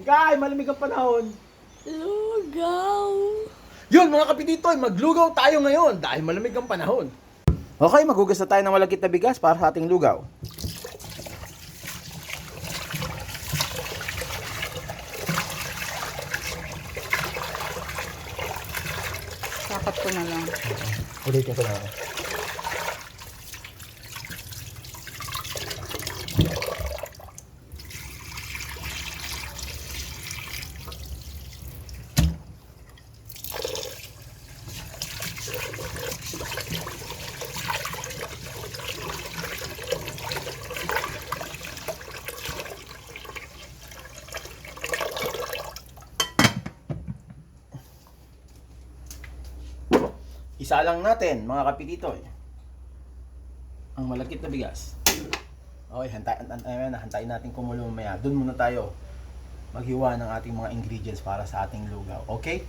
Ikay, malamig ang panahon. Lugaw. Yun mga kapititoy, maglugaw tayo ngayon dahil malamig ang panahon. Okay, maghugas na tayo ng malagkit na bigas para sa ating lugaw. Sakat ko na lang. Ulitin ko na. Isa lang natin, mga kapititoy. Ang malagkit na bigas. Okay, hantay, ayan, hantayin natin kumulo mamaya. Doon muna tayo maghiwa ng ating mga ingredients para sa ating lugaw. Okay?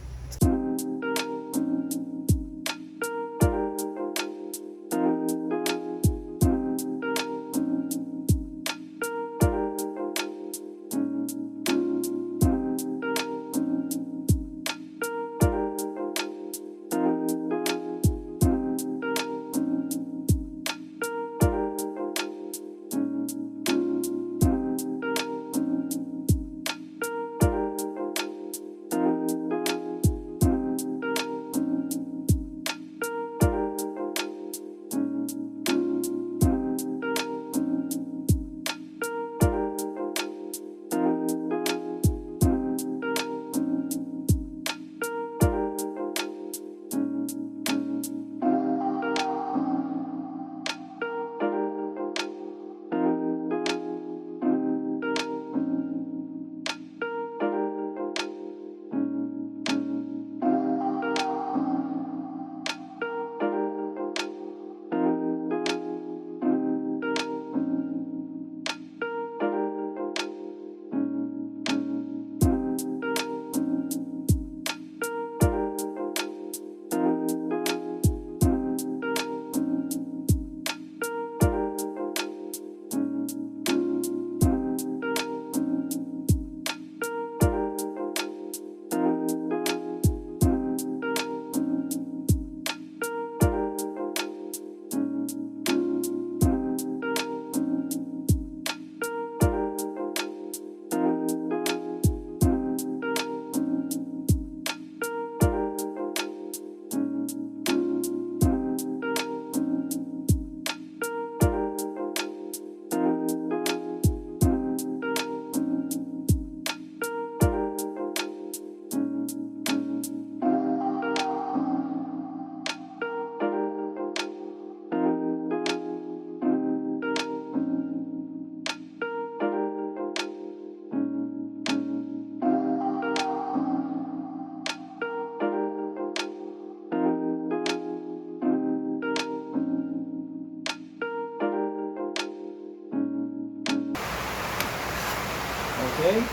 Okay?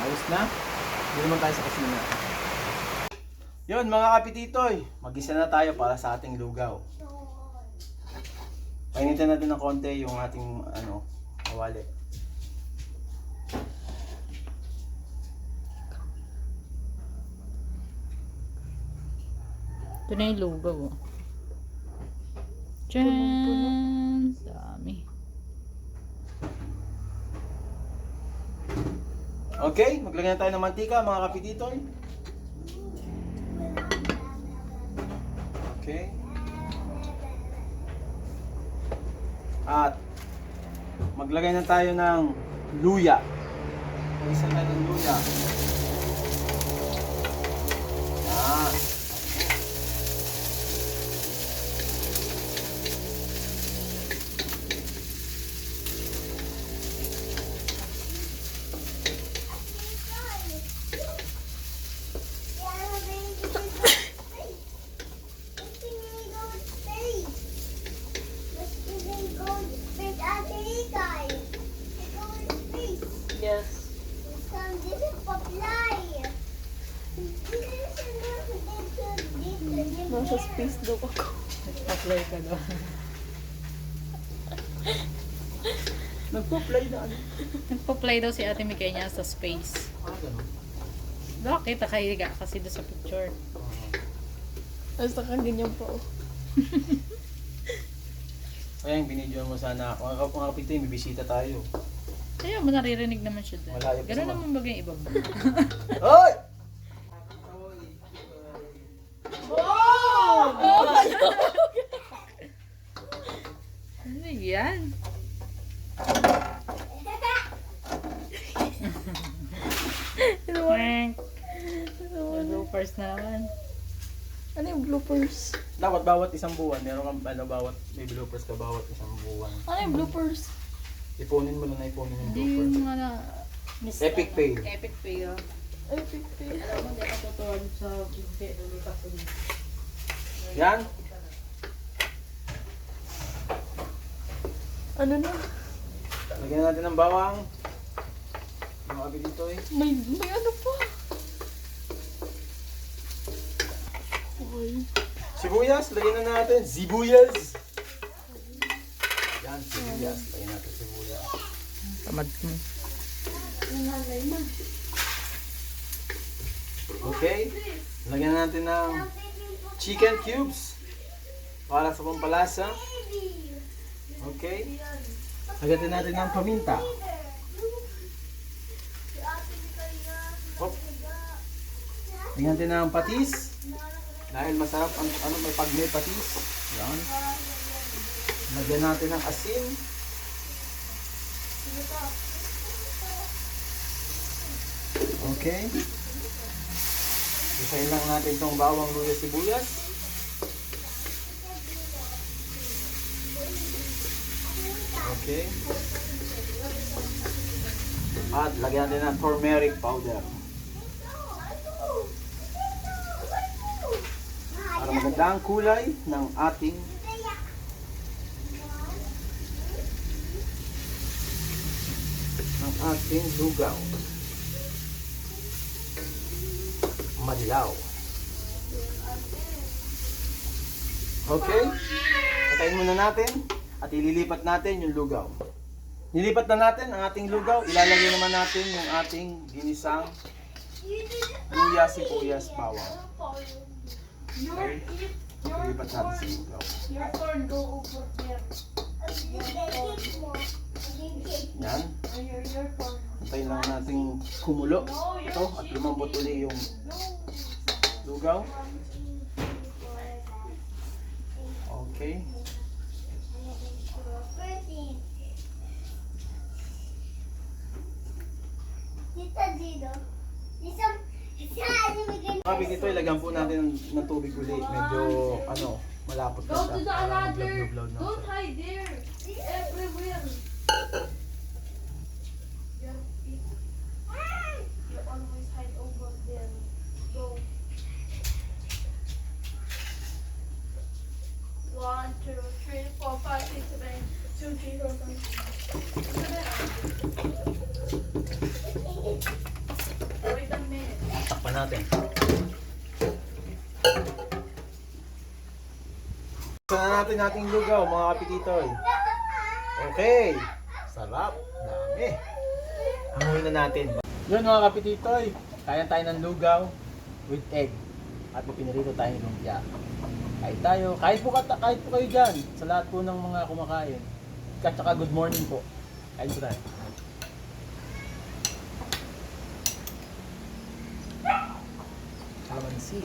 Ayos na? Hindi naman tayo sa kusina. Yun mga kapititoy, mag-isa na tayo para sa ating lugaw. Painitin natin ng konti yung ating ano, kawali. Ito na yung lugaw. oh. Diyan. Dami. Okay, maglagay na tayo ng mantika mga kapititoy. Okay. At maglagay na tayo ng luya. Isa na ng luya. Daw ako. Nag-apply ka daw. Nagpo-play na ano. Nagpa-play daw si Ate Mikay niya sa space. Ah, ganun. Bakit? Nakahiga kasi doon sa picture. Oo. Tapos nakaganyan pa oh. Kaya yung binidyo mo sana ako. Mga, kap- mga kapito, may bisita tayo. Kaya mo naririnig naman siya doon. Malayo pa Ganun naman bagay iba ba? Hoy! ano yan? Wank. Bloopers naman. Ano yung bloopers? Dapat bawat isang buwan, meron kang ano, bawat, may bloopers ka bawat isang buwan. Ano yung bloopers? Ipunin mo lang na ipunin yung Hindi blooper. yung mga na... Epic fail. Epic fail. Ay, pipi. Alam mo, hindi ako tutuwan sa hindi, ko dito. Yan. Ano na? Lagyan natin ng bawang. Mga kapito eh. May, may ano pa. Okay. Sibuyas, lagyan na natin. Sibuyas. Yan, sibuyas. Lagyan natin sibuyas. Tamad mo. Okay. Lagyan na natin ng chicken cubes. Para sa pampalasa. Okay. Lagyan natin ng paminta. Hop. Lagyan natin patis. Dahil masarap ang ano may pag may patis. Yan. Lagyan natin ng asin. Okay. Isayin lang natin itong bawang luya sibuyas. Okay. At lagyan natin ng turmeric powder. Para maganda ang kulay ng ating ng ating lugaw. Madilaw. Okay? Patayin muna natin at ililipat natin yung lugaw. Nilipat na natin ang ating lugaw. Ilalagay naman natin yung ating ginisang luya, sibuyas, bawang. Okay? Ilipat natin sa lugaw. Yan. Antayin lang natin kumulo. Ito at lumambot uli yung lugaw. Okay. Tita Dino, isang, isang lumigay Sabi dito, ilagyan po natin ng tubig uli. Medyo, ano, malapot na siya. Parang maglog-log na siya. hide there. Everywhere. Gusto na natin ating lugaw, mga kapititoy. Okay. Sarap. Dami. Hanguin na natin. Yun mga kapititoy. Kaya tayo ng lugaw with egg. At may pinarito tayong lumpia. Kahit tayo, kahit po, kahit po kayo dyan, sa lahat po ng mga kumakain. At saka good morning po. Kain po tayo. Calamansi.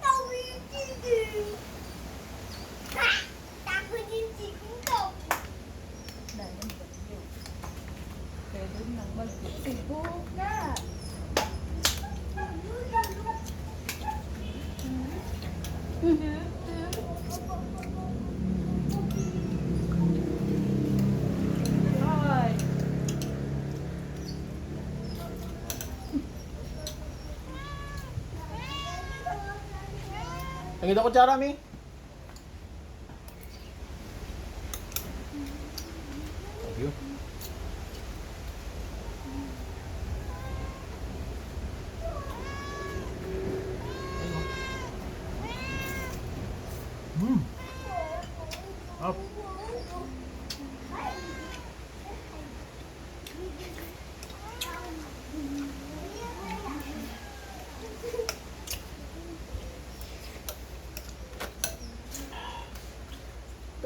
Tawi yung chicken. Ha! Takot yung chicken ko. Pwede na Siguro na. Hi! Ang ito ko tsara, mi.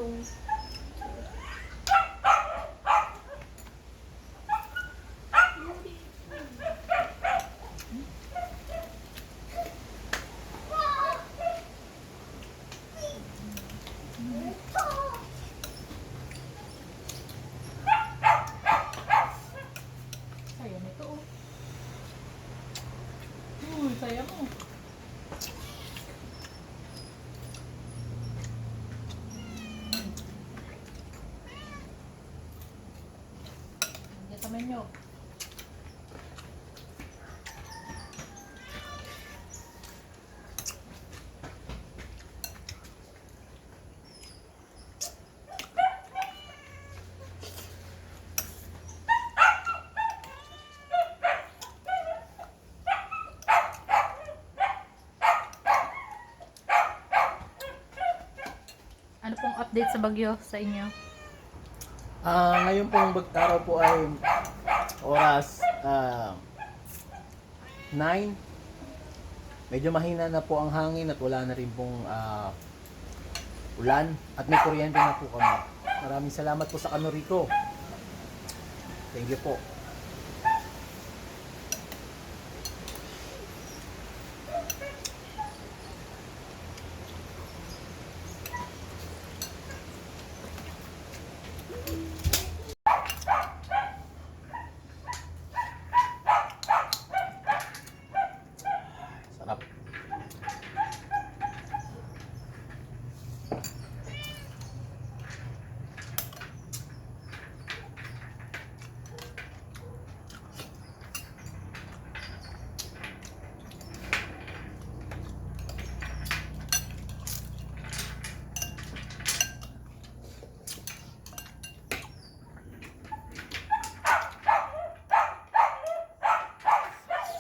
Itong Saya nito oh. Uy, saya mo. Hindi sa menu. Ano pong update sa bagyo sa inyo? Ah, ngayon pong araw po ay oras ah, 9. Medyo mahina na po ang hangin at wala na rin pong ah, ulan at may kuryente na po kami. Maraming salamat po sa Kanorico. Thank you po.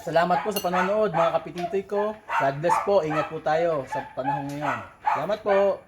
Salamat po sa panonood mga kapititoy ko. God bless po. Ingat po tayo sa panahon ngayon. Salamat po.